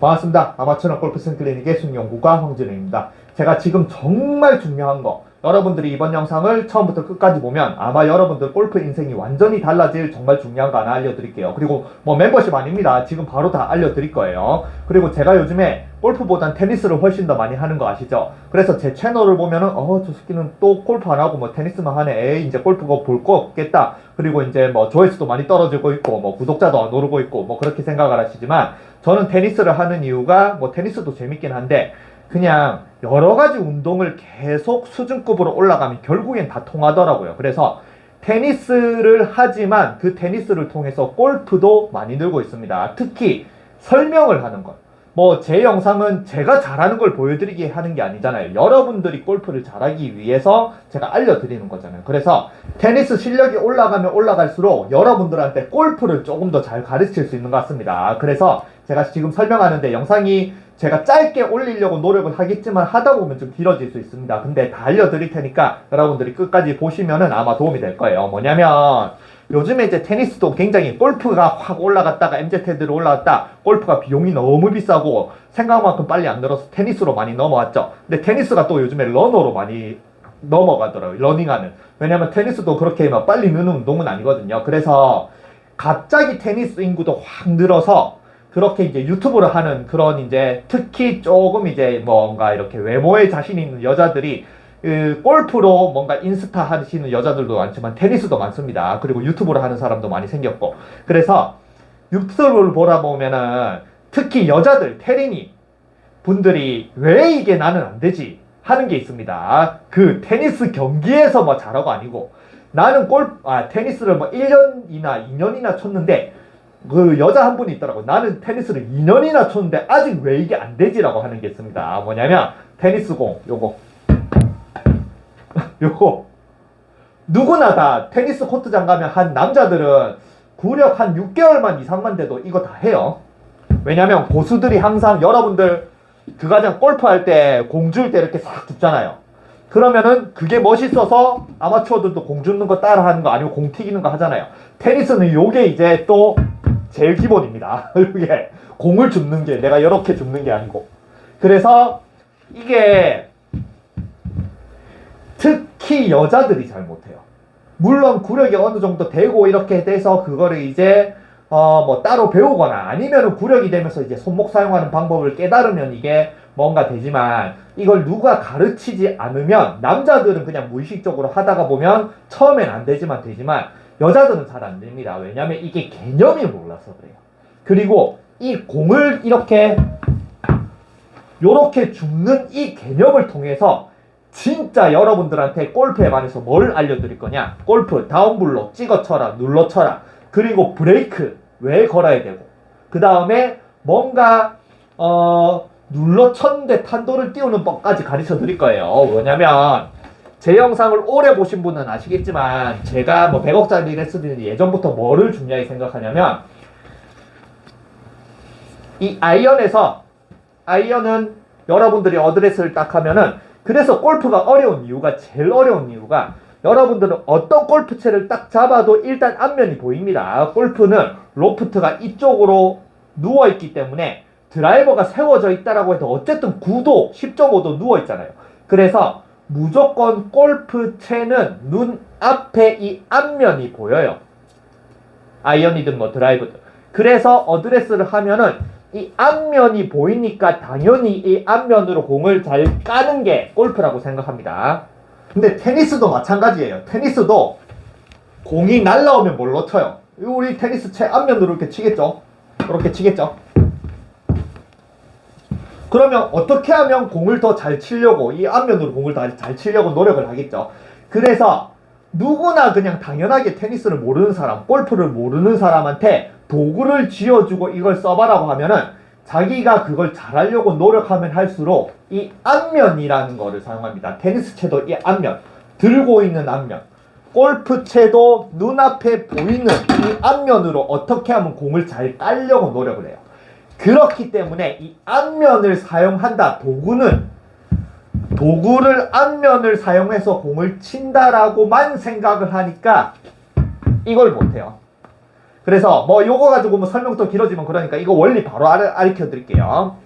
반갑습니다. 아마추어 골프슨 클리닉의 승용구가 황진우입니다. 제가 지금 정말 중요한 거 여러분들이 이번 영상을 처음부터 끝까지 보면 아마 여러분들 골프 인생이 완전히 달라질 정말 중요한 거 하나 알려드릴게요. 그리고 뭐 멤버십 아닙니다. 지금 바로 다 알려드릴 거예요. 그리고 제가 요즘에 골프보단 테니스를 훨씬 더 많이 하는 거 아시죠? 그래서 제 채널을 보면은 어 저 새끼는 또 골프 안 하고 뭐 테니스만 하네. 에이 이제 골프가 볼 거 없겠다. 그리고 이제 뭐 조회수도 많이 떨어지고 있고 뭐 구독자도 안 오르고 있고 뭐 그렇게 생각을 하시지만 저는 테니스를 하는 이유가 뭐 테니스도 재밌긴 한데 그냥 여러 가지 운동을 계속 수준급으로 올라가면 결국엔 다 통하더라고요. 그래서 테니스를 하지만 그 테니스를 통해서 골프도 많이 늘고 있습니다. 특히 설명을 하는 것. 뭐 제 영상은 제가 잘하는 걸 보여드리게 하는 게 아니잖아요. 여러분들이 골프를 잘하기 위해서 제가 알려드리는 거잖아요. 그래서 테니스 실력이 올라가면 올라갈수록 여러분들한테 골프를 조금 더 잘 가르칠 수 있는 것 같습니다. 그래서 제가 지금 설명하는데 영상이 제가 짧게 올리려고 노력을 하겠지만 하다 보면 좀 길어질 수 있습니다. 근데 다 알려드릴 테니까 여러분들이 끝까지 보시면은 아마 도움이 될 거예요. 뭐냐면 요즘에 이제 테니스도 굉장히 골프가 확 올라갔다가 MZ세대로 올라갔다 골프가 비용이 너무 비싸고 생각만큼 빨리 안 늘어서 테니스로 많이 넘어왔죠. 근데 테니스가 또 요즘에 러너로 많이 넘어가더라고요. 러닝하는. 왜냐면 테니스도 그렇게 막 빨리 느는 운동은 아니거든요. 그래서 갑자기 테니스 인구도 확 늘어서 그렇게 이제 유튜브를 하는 그런 이제 특히 조금 이제 뭔가 이렇게 외모에 자신 있는 여자들이 그 골프로 뭔가 인스타 하시는 여자들도 많지만 테니스도 많습니다. 그리고 유튜브를 하는 사람도 많이 생겼고 그래서 유튜브를 보다 보면은 특히 여자들 테린이 분들이 왜 이게 나는 안 되지 하는 게 있습니다. 그 테니스 경기에서 뭐 잘하고 아니고 나는 골, 아, 테니스를 뭐 1년이나 2년이나 쳤는데 그 여자 한 분이 있더라고. 나는 테니스를 2년이나 쳤는데 아직 왜 이게 안 되지라고 하는 게 있습니다. 뭐냐면 테니스공 요거 요거 누구나 다 테니스 코트장 가면 한 남자들은 구력 한 6개월만 이상만 돼도 이거 다 해요. 왜냐면 고수들이 항상 여러분들 그 가장 골프 할 때 공 줄 때 이렇게 싹 줍잖아요. 그러면은 그게 멋있어서 아마추어들도 공 줍는 거 따라 하는 거 아니고 공 튀기는 거 하잖아요. 테니스는 요게 이제 또 제일 기본입니다. 이게 공을 줍는 게 내가 이렇게 줍는 게 아니고. 그래서 이게 특히 여자들이 잘 못해요. 물론 구력이 어느 정도 되고 이렇게 돼서 그거를 이제 어 뭐 따로 배우거나 아니면은 구력이 되면서 이제 손목 사용하는 방법을 깨달으면 이게 뭔가 되지만 이걸 누가 가르치지 않으면 남자들은 그냥 무의식적으로 하다가 보면 처음엔 안 되지만 되지만 여자들은 잘 안 됩니다. 왜냐면 이게 개념이 몰라서 그래요. 그리고 이 공을 이렇게 요렇게 줍는 이 개념을 통해서 진짜 여러분들한테 골프에 관해서 뭘 알려드릴 거냐? 골프 다운블로 찍어 쳐라, 눌러 쳐라. 그리고 브레이크 왜 걸어야 되고. 그 다음에 뭔가, 어, 눌러 쳤는데 탄도를 띄우는 법까지 가르쳐 드릴 거예요. 왜냐면, 제 영상을 오래 보신 분은 아시겠지만, 제가 뭐 100억짜리 레슨을 예전부터 뭐를 중요하게 생각하냐면, 이 아이언에서, 아이언은 여러분들이 어드레스를 딱 하면은, 그래서 골프가 어려운 이유가 제일 어려운 이유가 여러분들은 어떤 골프채를 딱 잡아도 일단 앞면이 보입니다. 골프는 로프트가 이쪽으로 누워 있기 때문에 드라이버가 세워져 있다라고 해도 어쨌든 9도, 10.5도 누워 있잖아요. 그래서 무조건 골프채는 눈 앞에 이 앞면이 보여요. 아이언이든 뭐 드라이브든. 그래서 어드레스를 하면은 이 앞면이 보이니까 당연히 이 앞면으로 공을 잘 까는 게 골프라고 생각합니다. 근데 테니스도 마찬가지예요. 테니스도 공이 날라오면 뭘로 쳐요? 우리 테니스 채 앞면으로 이렇게 치겠죠? 이렇게 치겠죠? 그러면 어떻게 하면 공을 더 잘 치려고 이 앞면으로 공을 더 잘 치려고 노력을 하겠죠. 그래서 누구나 그냥 당연하게 테니스를 모르는 사람, 골프를 모르는 사람한테 도구를 쥐어주고 이걸 써봐라고 하면은 자기가 그걸 잘하려고 노력하면 할수록 이 앞면이라는 거를 사용합니다. 테니스 채도 이 앞면, 들고 있는 앞면, 골프 채도 눈앞에 보이는 이 앞면으로 어떻게 하면 공을 잘 깔려고 노력을 해요. 그렇기 때문에 이 앞면을 사용한다. 도구는 도구를 앞면을 사용해서 공을 친다라고만 생각을 하니까 이걸 못해요. 그래서 뭐 요거 가지고 뭐 설명도 길어지면 그러니까 이거 원리 바로 알, 알려 드릴게요.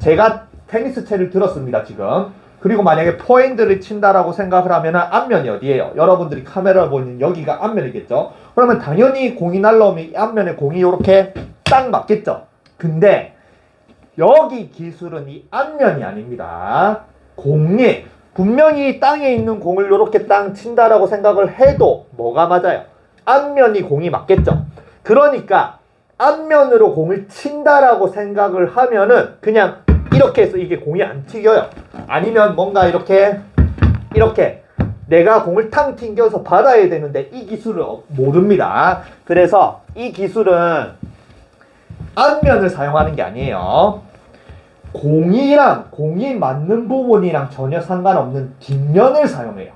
제가 테니스 채를 들었습니다, 지금. 그리고 만약에 포핸드를 친다라고 생각을 하면은 앞면이 어디예요? 여러분들이 카메라를 보는 여기가 앞면이겠죠? 그러면 당연히 공이 날라오면 이 앞면에 공이 이렇게 딱 맞겠죠? 근데 여기 기술은 이 앞면이 아닙니다. 공이 분명히 땅에 있는 공을 이렇게 땅 친다라고 생각을 해도 뭐가 맞아요? 앞면이 공이 맞겠죠? 그러니까 앞면으로 공을 친다라고 생각을 하면은 그냥 이렇게 해서 이게 공이 안 튀겨요. 아니면 뭔가 이렇게 이렇게 내가 공을 탕 튕겨서 받아야 되는데 이 기술을 어- 모릅니다. 그래서 이 기술은 앞면을 사용하는 게 아니에요. 공이랑 공이 맞는 부분이랑 전혀 상관없는 뒷면을 사용해요.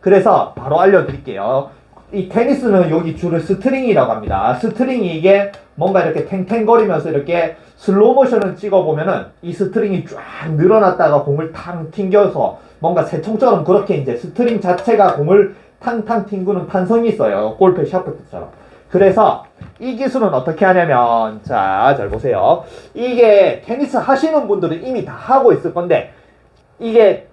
그래서 바로 알려드릴게요. 이 테니스는 여기 줄을 스트링이라고 합니다. 스트링이 이게 뭔가 이렇게 탱탱거리면서 이렇게 슬로우 모션을 찍어보면은 이 스트링이 쫙 늘어났다가 공을 탕 튕겨서 뭔가 새총처럼 그렇게 이제 스트링 자체가 공을 탕탕 튕구는 탄성이 있어요. 골프 샤프트처럼. 그래서 이 기술은 어떻게 하냐면 자, 잘 보세요. 이게 테니스 하시는 분들은 이미 다 하고 있을 건데 이게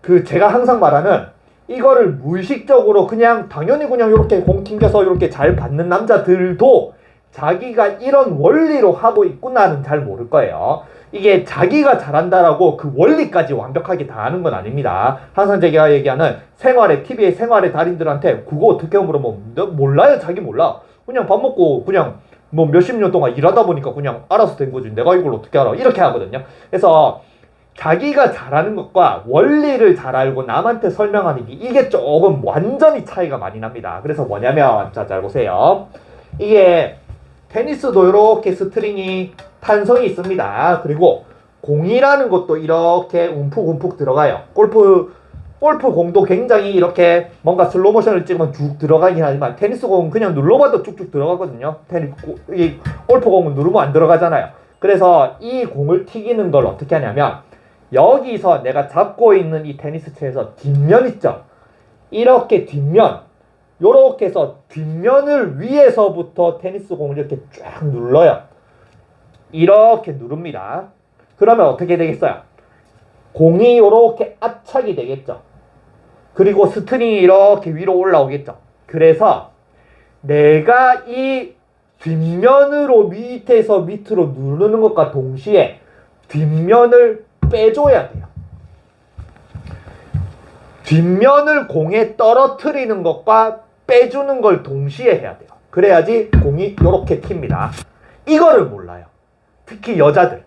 그 제가 항상 말하는 이거를 무의식적으로 그냥 당연히 그냥 이렇게 공 튕겨서 이렇게 잘 받는 남자들도 자기가 이런 원리로 하고 있구나는 잘 모를 거예요. 이게 자기가 잘한다라고 그 원리까지 완벽하게 다 아는 건 아닙니다. 항상 제가 얘기하는 생활의 TV의 생활의 달인들한테 그거 어떻게 물어보면 너 몰라요. 자기 몰라. 그냥 밥 먹고 그냥 뭐 몇십 년 동안 일하다 보니까 그냥 알아서 된 거지. 내가 이걸 어떻게 알아? 이렇게 하거든요. 그래서 자기가 잘하는 것과 원리를 잘 알고 남한테 설명하는 게 이게 조금 완전히 차이가 많이 납니다. 그래서 뭐냐면 자 잘 보세요. 이게 테니스도 이렇게 스트링이 탄성이 있습니다. 그리고 공이라는 것도 이렇게 움푹움푹 들어가요. 골프 골프 공도 굉장히 이렇게 뭔가 슬로우 모션을 찍으면 쭉 들어가긴 하지만 테니스 공은 그냥 눌러봐도 쭉쭉 들어가거든요. 테니 이 골프 공은 누르면 안 들어가잖아요. 그래서 이 공을 튀기는 걸 어떻게 하냐면 여기서 내가 잡고 있는 이 테니스 채에서 뒷면 있죠. 이렇게 뒷면 요렇게 해서 뒷면을 위에서부터 테니스 공을 이렇게 쫙 눌러요. 이렇게 누릅니다. 그러면 어떻게 되겠어요? 공이 이렇게 압착이 되겠죠. 그리고 스트링이 이렇게 위로 올라오겠죠. 그래서 내가 이 뒷면으로 밑에서 밑으로 누르는 것과 동시에 뒷면을 빼줘야 돼요. 뒷면을 공에 떨어뜨리는 것과 빼주는 걸 동시에 해야 돼요. 그래야지 공이 이렇게 튑니다. 이거를 몰라요. 특히 여자들.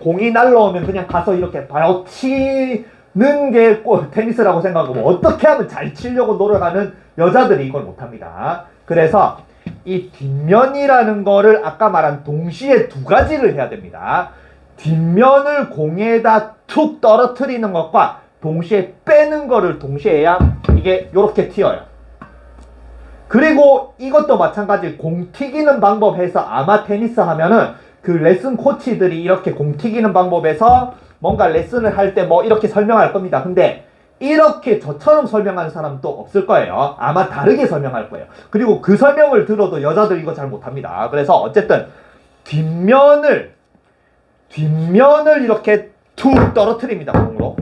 공이 날라오면 그냥 가서 이렇게 바로 치는 게 골- 테니스라고 생각하고 어떻게 하면 잘 치려고 노력하는 여자들이 이걸 못합니다. 그래서 이 뒷면이라는 거를 아까 말한 동시에 두 가지를 해야 됩니다. 뒷면을 공에다 툭 떨어뜨리는 것과 동시에 빼는 거를 동시에 해야 이게 이렇게 튀어요. 그리고 이것도 마찬가지 공 튀기는 방법 해서 아마 테니스 하면은 그 레슨 코치들이 이렇게 공 튀기는 방법에서 뭔가 레슨을 할 때 뭐 이렇게 설명할 겁니다. 근데 이렇게 저처럼 설명하는 사람도 없을 거예요. 아마 다르게 설명할 거예요. 그리고 그 설명을 들어도 여자들 이거 잘 못합니다. 그래서 어쨌든 뒷면을 뒷면을 이렇게 툭 떨어뜨립니다. 공으로.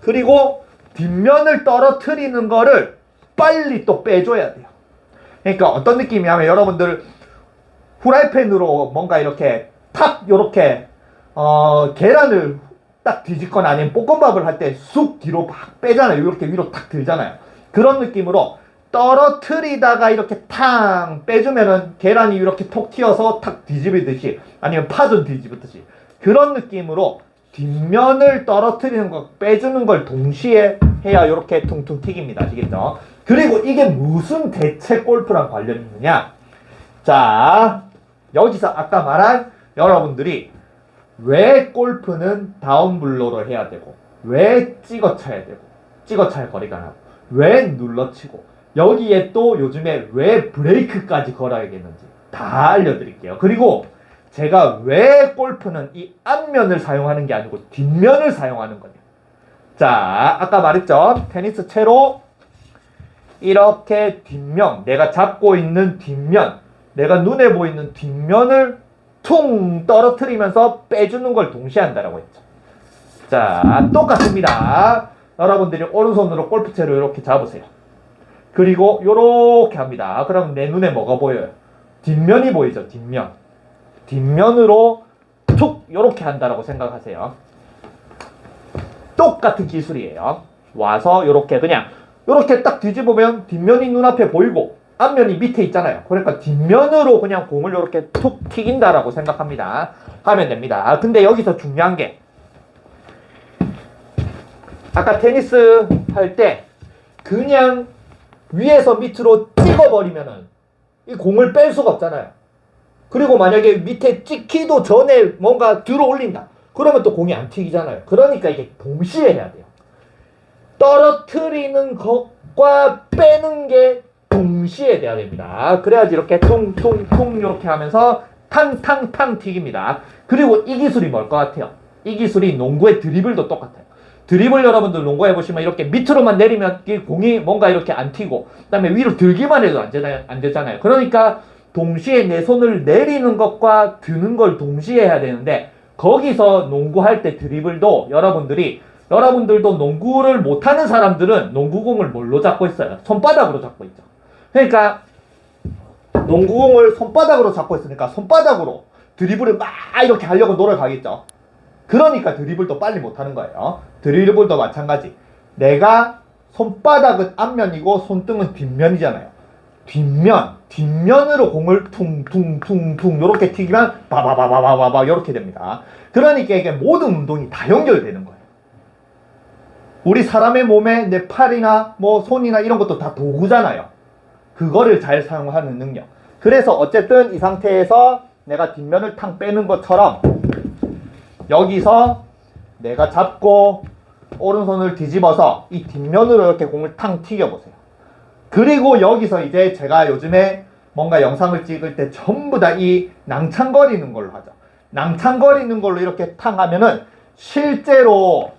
그리고 뒷면을 떨어뜨리는 거를 빨리 또 빼줘야 돼요. 그러니까 어떤 느낌이냐면 여러분들 후라이팬으로 뭔가 이렇게 탁 요렇게 어 계란을 딱 뒤집거나 아니면 볶음밥을 할 때 쑥 뒤로 막 빼잖아요. 이렇게 위로 탁 들잖아요. 그런 느낌으로 떨어뜨리다가 이렇게 탕 빼주면은 계란이 이렇게 톡 튀어서 탁 뒤집듯이 아니면 파전 뒤집듯이 그런 느낌으로 뒷면을 떨어뜨리는 거 빼주는 걸 동시에 해야 이렇게 퉁퉁 튀깁니다. 아시겠죠? 그리고 이게 무슨 대체 골프랑 관련이 있느냐? 자, 여기서 아까 말한 여러분들이 왜 골프는 다운블로로 해야 되고, 왜 찍어 쳐야 되고, 찍어 찰 거리가 나고, 왜 눌러 치고, 여기에 또 요즘에 왜 브레이크까지 걸어야겠는지 다 알려드릴게요. 그리고 제가 왜 골프는 이 앞면을 사용하는 게 아니고 뒷면을 사용하는 거냐. 자, 아까 말했죠. 테니스 채로 이렇게 뒷면, 내가 잡고 있는 뒷면, 내가 눈에 보이는 뒷면을 퉁 떨어뜨리면서 빼주는 걸 동시에 한다라고 했죠. 자, 똑같습니다. 여러분들이 오른손으로 골프채를 이렇게 잡으세요. 그리고 요렇게 합니다. 그럼 내 눈에 뭐가 보여요? 뒷면이 보이죠, 뒷면. 뒷면으로 툭 요렇게 한다라고 생각하세요. 똑같은 기술이에요. 와서 요렇게 그냥 요렇게 딱 뒤집으면 뒷면이 눈앞에 보이고 앞면이 밑에 있잖아요. 그러니까 뒷면으로 그냥 공을 요렇게 툭 튀긴다라고 생각합니다. 하면 됩니다. 아, 근데 여기서 중요한 게 아까 테니스 할 때 그냥 위에서 밑으로 찍어버리면은 이 공을 뺄 수가 없잖아요. 그리고 만약에 밑에 찍히도 전에 뭔가 들어 올린다. 그러면 또 공이 안 튀기잖아요. 그러니까 이게 동시에 해야 돼요. 떨어뜨리는 것과 빼는 게 동시에 돼야 됩니다. 그래야지 이렇게 퉁퉁퉁 이렇게 하면서 탕탕탕 튀깁니다. 그리고 이 기술이 뭘 것 같아요? 이 기술이 농구의 드리블도 똑같아요. 드리블 여러분들 농구 해 보시면 이렇게 밑으로만 내리면 이 공이 뭔가 이렇게 안 튀고 그다음에 위로 들기만 해도. 안 되잖아요. 그러니까 동시에 내 손을 내리는 것과 드는 걸 동시에 해야 되는데 거기서 농구할 때 드리블도 여러분들이 여러분들도 농구를 못하는 사람들은 농구공을 뭘로 잡고 있어요? 손바닥으로 잡고 있죠. 그러니까 농구공을 손바닥으로 잡고 있으니까 손바닥으로 드리블을 막 이렇게 하려고 노력하겠죠. 그러니까 드리블도 빨리 못하는 거예요. 드리블도 마찬가지. 내가 손바닥은 앞면이고 손등은 뒷면이잖아요. 뒷면, 뒷면으로 공을 퉁퉁퉁퉁 이렇게 튀기면 바바바바바바바 이렇게 됩니다. 그러니까 이게 모든 운동이 다 연결되는 거예요. 우리 사람의 몸에 내 팔이나 뭐 손이나 이런 것도 다 도구잖아요. 그거를 잘 사용하는 능력. 그래서 어쨌든 이 상태에서 내가 뒷면을 탕 빼는 것처럼 여기서 내가 잡고 오른손을 뒤집어서 이 뒷면으로 이렇게 공을 탕 튀겨보세요. 그리고 여기서 이제 제가 요즘에 뭔가 영상을 찍을 때 전부 다 이 낭창거리는 걸로 하죠. 낭창거리는 걸로 이렇게 탕 하면은 실제로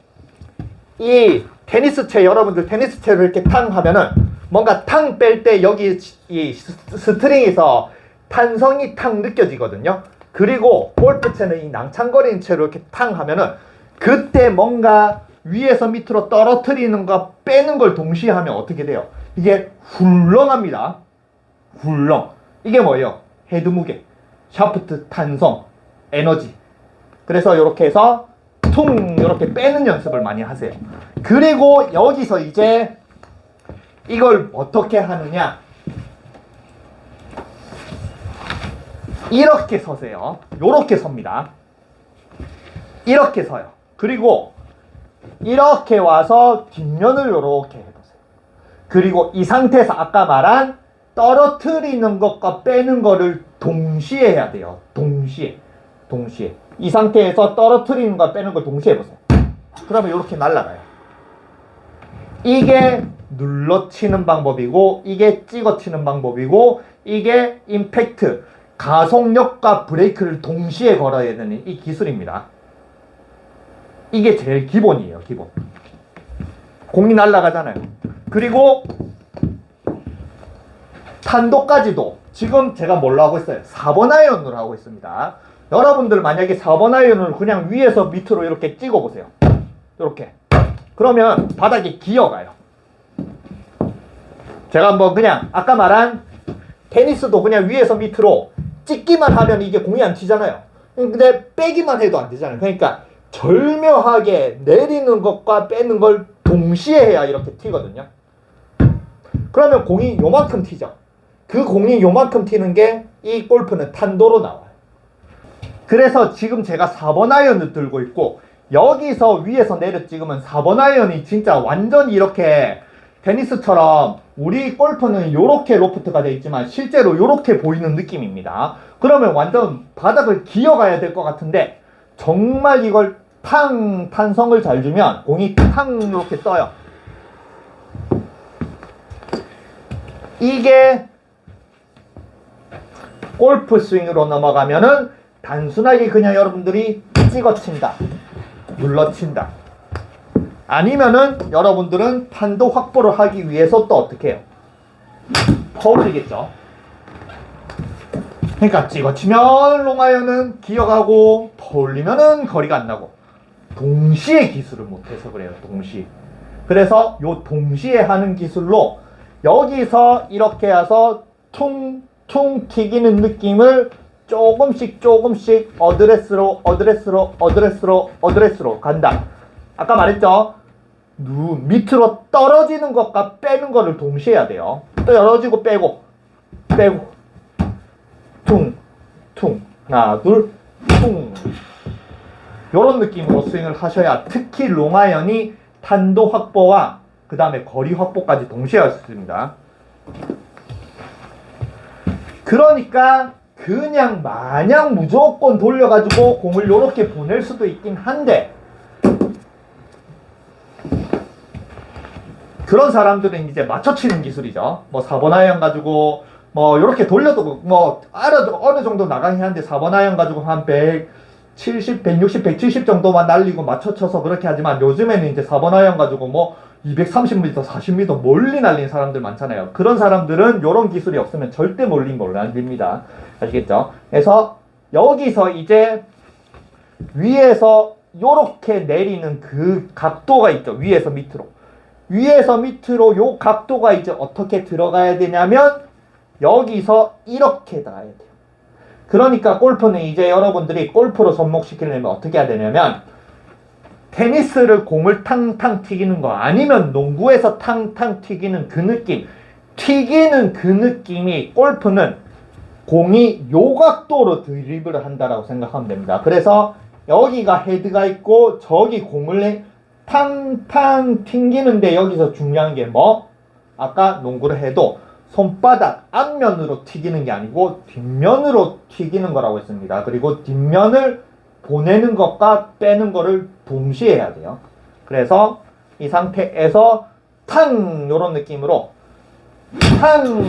이 테니스 채 여러분들 테니스 채를 이렇게 탕 하면은 뭔가 탕 뺄 때 여기 이 스- 스트링에서 탄성이 탕 느껴지거든요. 그리고 골프 채는 이 낭창거리는 채로 이렇게 탕 하면은 그때 뭔가 위에서 밑으로 떨어뜨리는 거 빼는 걸 동시에 하면 어떻게 돼요? 이게 훌렁합니다. 훌렁. 이게 뭐예요? 헤드 무게, 샤프트 탄성, 에너지. 그래서 이렇게 해서 퉁 이렇게 빼는 연습을 많이 하세요. 그리고 여기서 이제 이걸 어떻게 하느냐? 이렇게 서세요. 요렇게 섭니다. 이렇게 서요. 그리고 이렇게 와서 뒷면을 해보세요. 그리고 이 상태에서 아까 말한 떨어뜨리는 것과 빼는 거를 동시에 해야 돼요. 동시에. 동시에. 이 상태에서 떨어뜨리는 거 빼는 걸 동시에 해보세요. 그러면 이렇게 날아가요. 이게 눌러치는 방법이고, 이게 찍어치는 방법이고, 이게 임팩트, 가속력과 브레이크를 동시에 걸어야 되는 이 기술입니다. 이게 제일 기본이에요, 기본. 공이 날아가잖아요. 그리고 탄도까지도 지금 제가 뭘로 하고 있어요? 4번 아이언으로 하고 있습니다. 여러분들 만약에 4번 아이언을 그냥 위에서 밑으로 이렇게 찍어 보세요. 이렇게. 그러면 바닥에 기어가요. 제가 한번 그냥 아까 말한 테니스도 그냥 위에서 밑으로 찍기만 하면 이게 공이 안 튀잖아요. 근데 빼기만 해도 안 되잖아요. 그러니까 절묘하게 내리는 것과 빼는 걸 동시에 해야 이렇게 튀거든요. 그러면 공이 요만큼 튀죠. 그 공이 요만큼 튀는 게 이 골프는 탄도로 나와요. 그래서 지금 제가 4번 아이언을 들고 있고 여기서 위에서 내려 찍으면 4번 아이언이 진짜 완전히 이렇게 테니스처럼 우리 골프는 요렇게 로프트가 되어 있지만 실제로 요렇게 보이는 느낌입니다. 그러면 완전 바닥을 기어가야 될 것 같은데 정말 이걸 탕 탄성을 잘 주면 공이 탕 이렇게 떠요. 이게 골프 스윙으로 넘어가면은 단순하게 그냥 여러분들이 찍어친다, 눌러친다. 아니면은 여러분들은 탄도 확보를 하기 위해서 또 어떻게 해요? 퍼올리겠죠. 그러니까 찍어치면 롱아이언은 기어가고 돌리면은 거리가 안 나고 동시에 기술을 못해서 그래요. 동시에. 그래서 요 동시에 하는 기술로 여기서 이렇게 해서 퉁퉁 튀기는 느낌을 조금씩 조금씩 어드레스로 어드레스로 어드레스로 어드레스로 간다. 아까 말했죠. 누 밑으로 떨어지는 것과 빼는 거를 동시에 해야 돼요. 떨어지고 빼고 빼고 퉁퉁 하나 둘퉁 요런 느낌으로 스윙을 하셔야 특히 롱아이언이 탄도 확보와 그 다음에 거리 확보까지 동시에 할 수 있습니다. 그러니까 그냥 마냥 무조건 돌려가지고 공을 요렇게 보낼 수도 있긴 한데 그런 사람들은 이제 맞춰치는 기술이죠. 뭐 4번 아이언 가지고 뭐 요렇게 돌려도 뭐 어느 정도 나가긴 하는데 4번 아이언 가지고 한 170, 160, 170 정도만 날리고 맞춰 쳐서 그렇게 하지만 요즘에는 이제 4번 아이언 가지고 뭐 230m, 40m 멀리 날리는 사람들 많잖아요. 그런 사람들은 요런 기술이 없으면 절대 몰린 걸로 안 됩니다. 아시겠죠? 그래서 여기서 이제 위에서 요렇게 내리는 그 각도가 있죠. 위에서 밑으로. 위에서 밑으로 요 각도가 이제 어떻게 들어가야 되냐면 여기서 이렇게 나가야 돼요. 그러니까 골프는 이제 여러분들이 골프로 접목시키려면 어떻게 해야 되냐면 테니스를 공을 탕탕 튀기는 거 아니면 농구에서 탕탕 튀기는 그 느낌 튀기는 그 느낌이 골프는 공이 요 각도로 드리블을 한다라고 생각하면 됩니다. 그래서 여기가 헤드가 있고 저기 공을 탕탕 튕기는데 여기서 중요한 게 뭐? 아까 농구를 해도 손바닥 앞면으로 튀기는 게 아니고 뒷면으로 튀기는 거라고 했습니다. 그리고 뒷면을 보내는 것과 빼는 거를 동시에 해야 돼요. 그래서 이 상태에서 탕 요런 느낌으로 탕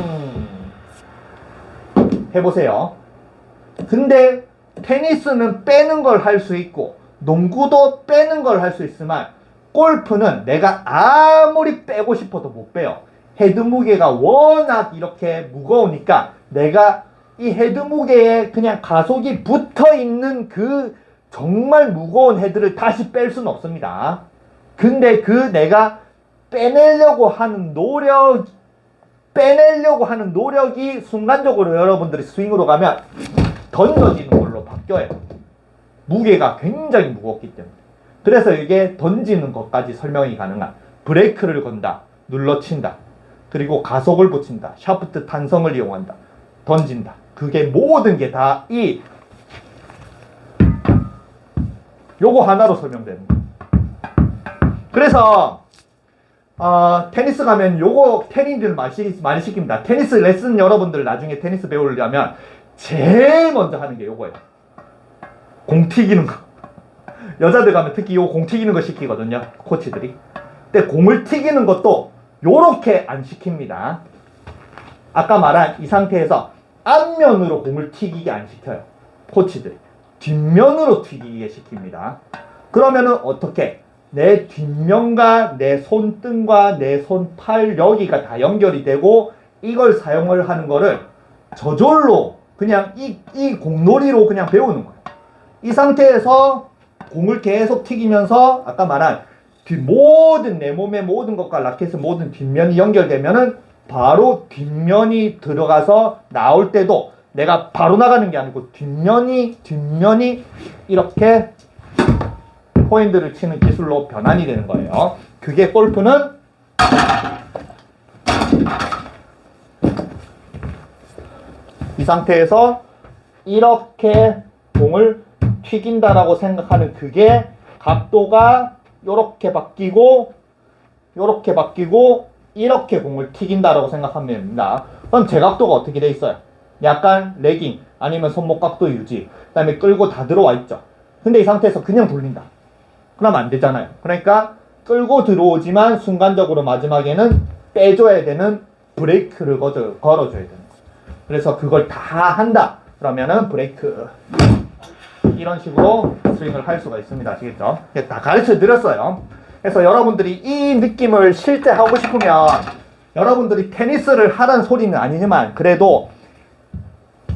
해보세요. 근데 테니스는 빼는 걸 할 수 있고 농구도 빼는 걸 할 수 있지만 골프는 내가 아무리 빼고 싶어도 못 빼요. 헤드 무게가 워낙 이렇게 무거우니까 내가 이 헤드 무게에 그냥 가속이 붙어 있는 그 정말 무거운 헤드를 다시 뺄 수는 없습니다. 근데 그 내가 빼내려고 하는 노력, 빼내려고 하는 노력이 순간적으로 여러분들이 스윙으로 가면 던져지는 걸로 바뀌어요. 무게가 굉장히 무겁기 때문에. 그래서 이게 던지는 것까지 설명이 가능한 브레이크를 건다, 눌러친다, 그리고 가속을 붙인다, 샤프트 탄성을 이용한다, 던진다. 그게 모든 게 다 이 요거 하나로 거예요. 그래서 어, 테니스 가면 요거 테니스를 많이, 시- 많이 시킵니다. 테니스 레슨 여러분들 나중에 테니스 배우려면 제일 먼저 하는 게 요거예요. 공 튀기는 거. 여자들 가면 특히 요공 튀기는 거 시키거든요. 코치들이. 근데 공을 튀기는 것도 요렇게 안 시킵니다. 아까 말한 이 상태에서 앞면으로 공을 튀기게 안 시켜요. 코치들이. 뒷면으로 튀기게 시킵니다. 그러면은 어떻게? 내 뒷면과 내 손등과 내 손팔 여기가 다 연결이 되고 이걸 사용을 하는 거를 저절로 그냥 이, 이 공놀이로 그냥 배우는 거예요. 이 상태에서 공을 계속 튀기면서 아까 말한 뒤 모든 내 몸의 모든 것과 라켓의 모든 뒷면이 연결되면은 바로 뒷면이 들어가서 나올 때도 내가 바로 나가는 게 아니고 뒷면이 뒷면이 이렇게 포인트를 치는 기술로 변환이 되는 거예요. 그게 골프는 이 상태에서 이렇게 공을 튀긴다라고 생각하는 그게 각도가 이렇게 바뀌고 이렇게 바뀌고 이렇게 공을 튀긴다라고 생각하면 됩니다. 그럼 제 각도가 어떻게 돼 있어요? 약간 레깅 아니면 손목 각도 유지 그 다음에 끌고 다 들어와 있죠. 근데 이 상태에서 그냥 돌린다. 그러면 안 되잖아요. 그러니까 끌고 들어오지만 순간적으로 마지막에는 빼줘야 되는 브레이크를 걸어, 걸어줘야 되는 거예요. 그래서 그걸 다 한다. 그러면은 브레이크 이런 식으로 스윙을 할 수가 있습니다. 아시겠죠? 다 가르쳐 드렸어요. 그래서 여러분들이 이 느낌을 실제 하고 싶으면 여러분들이 테니스를 하라는 소리는 아니지만 그래도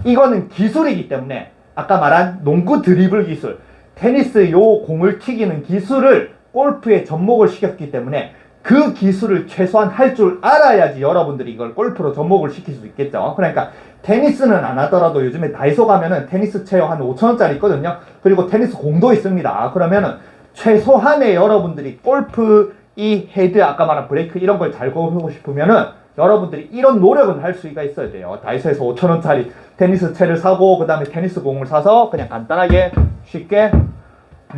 이거는 기술이기 때문에 아까 말한 농구 드리블 기술, 테니스 요 공을 튀기는 기술을 골프에 접목을 시켰기 때문에 그 기술을 최소한 할 줄 알아야지 여러분들이 이걸 골프로 접목을 시킬 수 있겠죠. 그러니까 테니스는 안 하더라도 요즘에 다이소 가면은 테니스 체어 한 5천원짜리 있거든요. 그리고 테니스 공도 있습니다. 그러면은 최소한의 여러분들이 골프 이 헤드 아까 말한 브레이크 이런 걸 잘 고르고 싶으면은 여러분들이 이런 노력은 할 수가 있어야 돼요. 다이소에서 5천원짜리 테니스 채를 사고 그 다음에 테니스 공을 사서 그냥 간단하게 쉽게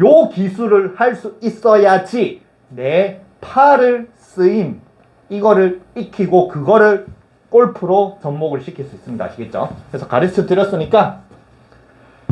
요 기술을 할 수 있어야지 내 팔을 쓰임 이거를 익히고 그거를 골프로 접목을 시킬 수 있습니다. 아시겠죠? 그래서 가르쳐 드렸으니까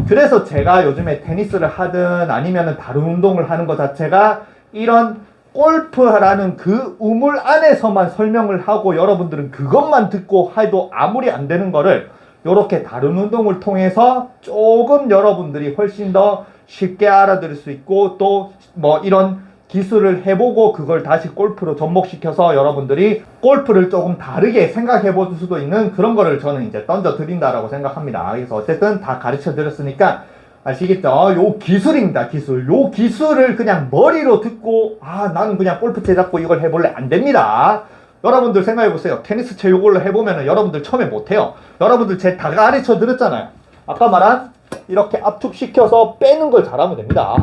그래서 제가 요즘에 테니스를 하든 아니면 다른 운동을 하는 것 자체가 이런 골프라는 그 우물 안에서만 설명을 하고 여러분들은 그것만 듣고 해도 아무리 안 되는 거를 이렇게 다른 운동을 통해서 조금 여러분들이 훨씬 더 쉽게 알아들을 수 있고 또 뭐 이런 기술을 해보고 그걸 다시 골프로 접목시켜서 여러분들이 골프를 조금 다르게 생각해 볼 수도 있는 그런 거를 저는 이제 던져 드린다라고 생각합니다. 그래서 어쨌든 다 가르쳐 드렸으니까 아시겠죠? 요 기술입니다, 기술. 요 기술을 그냥 머리로 듣고, 아, 나는 그냥 골프채 잡고 이걸 해볼래. 안 됩니다. 여러분들 생각해 보세요. 테니스 채 요걸로 해보면은 여러분들 처음에 못해요. 여러분들 제 다 가르쳐 드렸잖아요. 아까 말한 이렇게 압축시켜서 빼는 걸 잘하면 됩니다.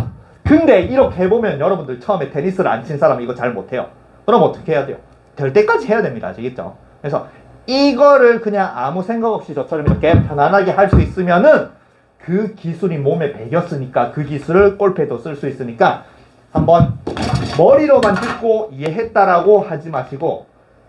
근데 이렇게 해보면 여러분들 처음에 테니스를 안 친 사람 이거 잘 못해요. 그럼 어떻게 해야 돼요? 될 때까지 해야 됩니다. 아시겠죠? 그래서 이거를 그냥 아무 생각 없이 저처럼 이렇게 편안하게 할 수 있으면은 그 기술이 몸에 배겼으니까 그 기술을 골프에도 쓸 수 있으니까 한번 머리로만 듣고 이해했다라고 하지 마시고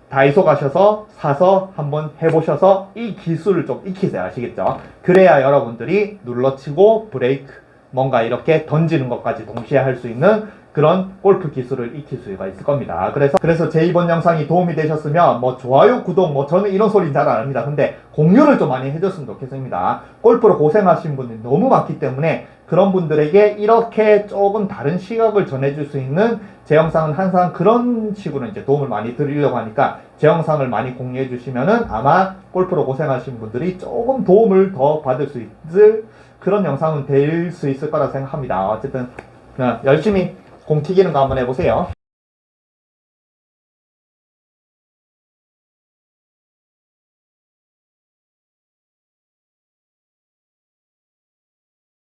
다이소 가셔서 사서 한번 해보셔서 이 기술을 좀 익히세요 아시겠죠? 그래야 여러분들이 눌러치고 브레이크 뭔가 이렇게 던지는 것까지 동시에 할 수 있는 그런 골프 기술을 익힐 수가 있을 겁니다. 그래서 그래서 제 이번 영상이 도움이 되셨으면 뭐 좋아요, 구독 뭐 저는 이런 소리 잘 안 합니다. 근데 공유를 좀 많이 해줬으면 좋겠습니다. 골프로 고생하신 분들이 너무 많기 때문에 그런 분들에게 이렇게 조금 다른 시각을 전해줄 수 있는 제 영상은 항상 그런 식으로 이제 도움을 많이 드리려고 하니까 제 영상을 많이 공유해 주시면은 아마 골프로 고생하신 분들이 조금 도움을 더 받을 수 있을 그런 영상은 될 수 있을 거라 생각합니다. 어쨌든 어, 열심히 공 튀기는 거 한번 해보세요.